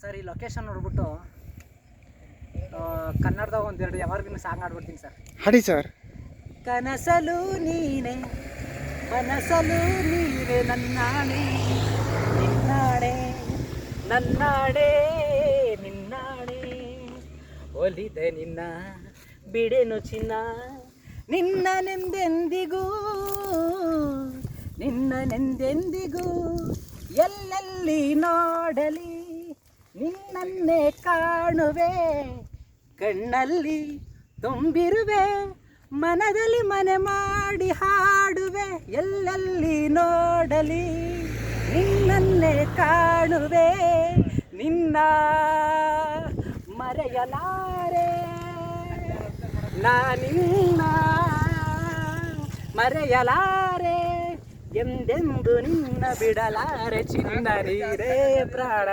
Sir ಈ location ನೋಡ್ಬಿಟ್ಟು ಕನ್ನಡದ ಒಂದೆರಡು ಯಾವಾಗ್ಲೂ ಸಾಂಗ್ ಆಡ್ಬಿಡ್ತೀನಿ ಸರ್. ಹಾಡಿ ಸರ್. ಕನಸಲು ನೀನೆ ಮನಸಲು ನೀನೆ ನನ್ನಾಣೆ ನಿನ್ನಾಣೆ ನನ್ನಾಣೆ ನಿನ್ನಾಣೆ. ಒಲಿದೆ ನಿನ್ನ ಬಿಡೆನು ಚಿನ್ನ ನಿನ್ನ ನೆಂದೆಂದಿಗೂ ಎಲ್ಲೆಲ್ಲಿ ನೋಡಲಿ? ನಿನ್ನನ್ನೇ ಕಾಣುವೆ, ಕಣ್ಣಲ್ಲಿ ತುಂಬಿರುವೆ, ಮನದಲ್ಲಿ ಮನೆ ಮಾಡಿ ಹಾಡುವೆ, ಎಲ್ಲೆಲ್ಲಿ ನೋಡಲಿ, ನಿನ್ನನ್ನೇ ಕಾಣುವೆ, ನಿನ್ನ ಮರೆಯಲಾರೆ. ನಾನಿನ್ನ ಮರೆಯಲಾರೆ, ಎಂದೆಂದು ನಿನ್ನ ಬಿಡಲಾರೆ ಚಿನ್ನ ನೀರೇ ಪ್ರಾಣ